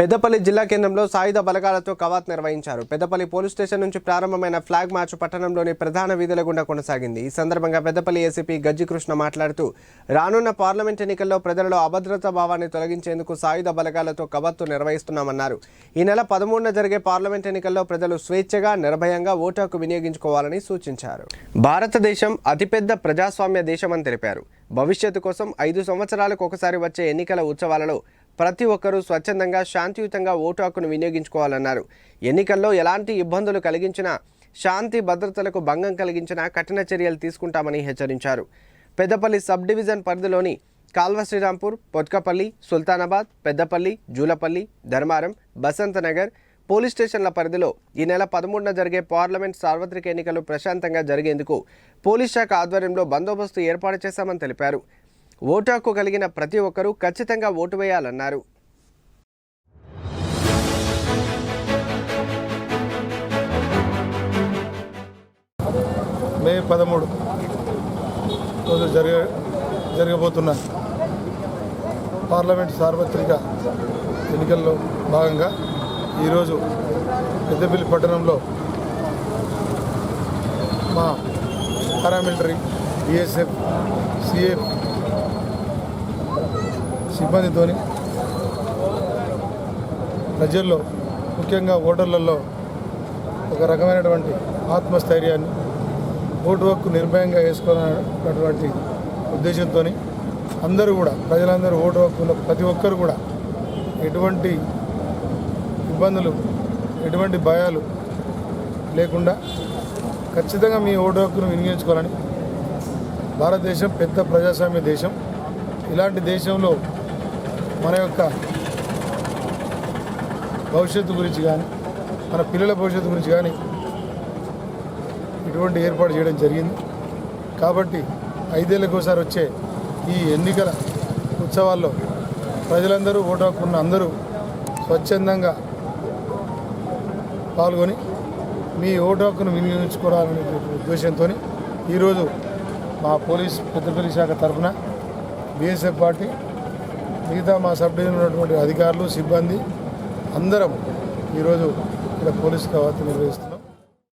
పెద్దపల్లి జిల్లా కేంద్రంలో సాయుధ బలగాలతో కవాత్ నిర్వహించారు. పెద్దపల్లి పోలీస్ స్టేషన్ నుంచి ప్రారంభమైన ఫ్లాగ్ మార్చ్ పట్టణంలోని ప్రధాన వీధుల గుండా కొనసాగింది. ఈ సందర్భంగా పెద్దపల్లి ఏసీపీ గజ్జి కృష్ణ మాట్లాడుతూ రానున్న పార్లమెంట్ ఎన్నికల్లో ప్రజలలో అభద్రతా భావాన్ని తొలగించేందుకు సాయుధ బలగాలతో కవాత్తు నిర్వహిస్తున్నామన్నారు. ఈ నెల పదమూడున జరిగే పార్లమెంట్ ఎన్నికల్లో ప్రజలు స్వేచ్ఛగా నిర్భయంగా ఓటు హక్కు వినియోగించుకోవాలని సూచించారు. భారతదేశం అతిపెద్ద ప్రజాస్వామ్య దేశమని తెలిపారు. భవిష్యత్తు కోసం ఐదు సంవత్సరాలకు ఒకసారి వచ్చే ఎన్నికల ఉత్సవాలలో ప్రతి ఒక్కరూ స్వచ్ఛందంగా శాంతియుతంగా ఓటు హక్కును వినియోగించుకోవాలన్నారు. ఎన్నికల్లో ఎలాంటి ఇబ్బందులు కలిగించినా శాంతి భద్రతలకు భంగం కలిగించినా కఠిన చర్యలు తీసుకుంటామని హెచ్చరించారు. పెద్దపల్లి సబ్ డివిజన్ పరిధిలోని కాల్వ శ్రీరాంపూర్ పొట్కపల్లి సుల్తానాబాద్ పెద్దపల్లి జూలపల్లి ధర్మారం బసంతనగర్ పోలీస్ స్టేషన్ల పరిధిలో ఈ నెల పదమూడున జరిగే పార్లమెంట్ సార్వత్రిక ఎన్నికలు ప్రశాంతంగా జరిగేందుకు పోలీస్ శాఖ ఆధ్వర్యంలో బందోబస్తు ఏర్పాటు చేశామని తెలిపారు. ఓటాకు కలిగిన ప్రతి ఒక్కరూ ఖచ్చితంగా ఓటు వేయాలన్నారు. మే పదమూడు రోజు జరగ జరగబోతున్న పార్లమెంట్ సార్వత్రిక ఎన్నికల్లో భాగంగా ఈరోజు పెద్దపల్లి పట్టణంలో మా పారామిలిటరీ బిఎస్ఎఫ్ సిఎఫ్ సిబ్బందితోని ప్రజల్లో ముఖ్యంగా ఓటర్లలో ఒక రకమైనటువంటి ఆత్మస్థైర్యాన్ని ఓటు హక్కు నిర్భయంగా వేసుకోవాలన్నటువంటి ఉద్దేశంతో అందరూ కూడా ప్రజలందరూ ఓటు హక్కులో ప్రతి ఒక్కరు కూడా ఎటువంటి ఇబ్బందులు ఎటువంటి భయాలు లేకుండా ఖచ్చితంగా మీ ఓటు హక్కును వినియోగించుకోవాలని భారతదేశం పెద్ద ప్రజాస్వామ్య దేశం. ఇలాంటి దేశంలో మన యొక్క భవిష్యత్తు గురించి కానీ మన పిల్లల భవిష్యత్తు గురించి కానీ ఇటువంటి ఏర్పాటు చేయడం జరిగింది. కాబట్టి ఐదేళ్ళకి ఒకసారి వచ్చే ఈ ఎన్నికల ఉత్సవాల్లో ప్రజలందరూ ఓటు హక్కున్న అందరూ స్వచ్ఛందంగా పాల్గొని మీ ఓటు హక్కును వినియోగించుకోవాలనే ఉద్దేశంతో ఈరోజు మా పోలీస్ పెద్దపల్లి శాఖ తరఫున బీఎస్ఎఫ్ పార్టీ మిగతా మా సబ్ డివిజన్ ఉన్నటువంటి అధికారులు సిబ్బంది అందరం ఈరోజు ఇక్కడ పోలీస్ కవాతు నిర్వహిస్తున్నాం.